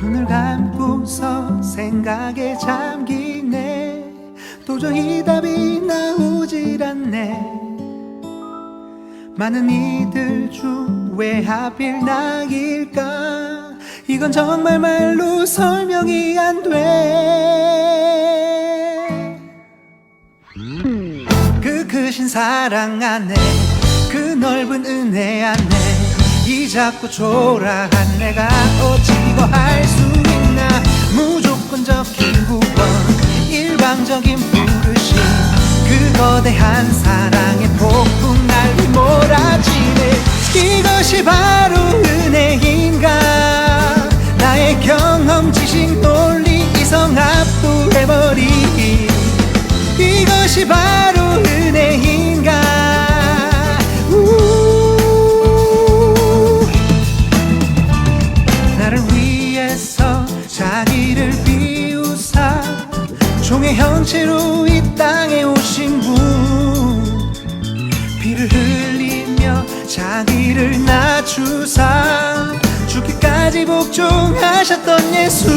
하고서 생각에 잠기네. 도저히 답이 나오질 않네. 많은 이들 중 왜 하필 나일까? 이건 정말 말로 설명이 안돼. 그 크신 사랑 안에 그 넓은 은혜 안에 이 작고 초라한 내가 어찌 거할 수 있나? 무조건적인 구원 일방적인 부르심. 그 거대한 사랑의 폭풍 날 휘몰아치네. 이것이 바로 종의 형체로 이 땅에 오신 분. 피를 흘리며 자기를 낮추사 죽기까지 복종하셨던 예수.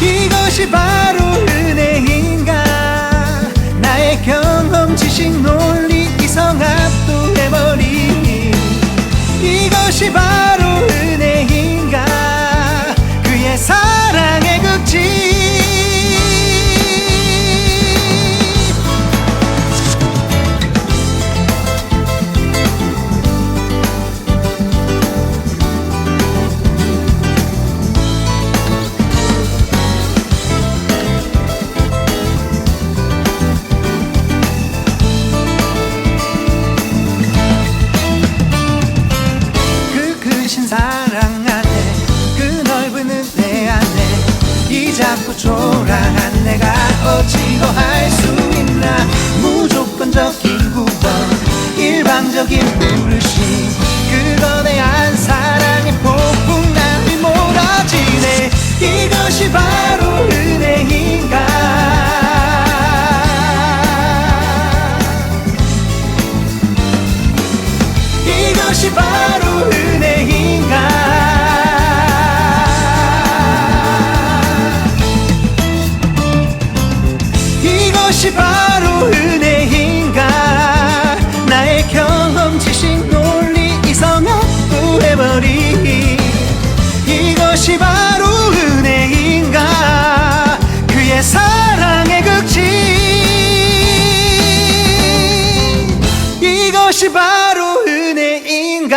이것이 바로 초라한 내가 이것이 바로 은혜인가? 나의 경험 지식 논리 이성학 구해버린 이것이 바로 은혜인가? 그의 사랑의 극치. 이것이 바로 은혜인가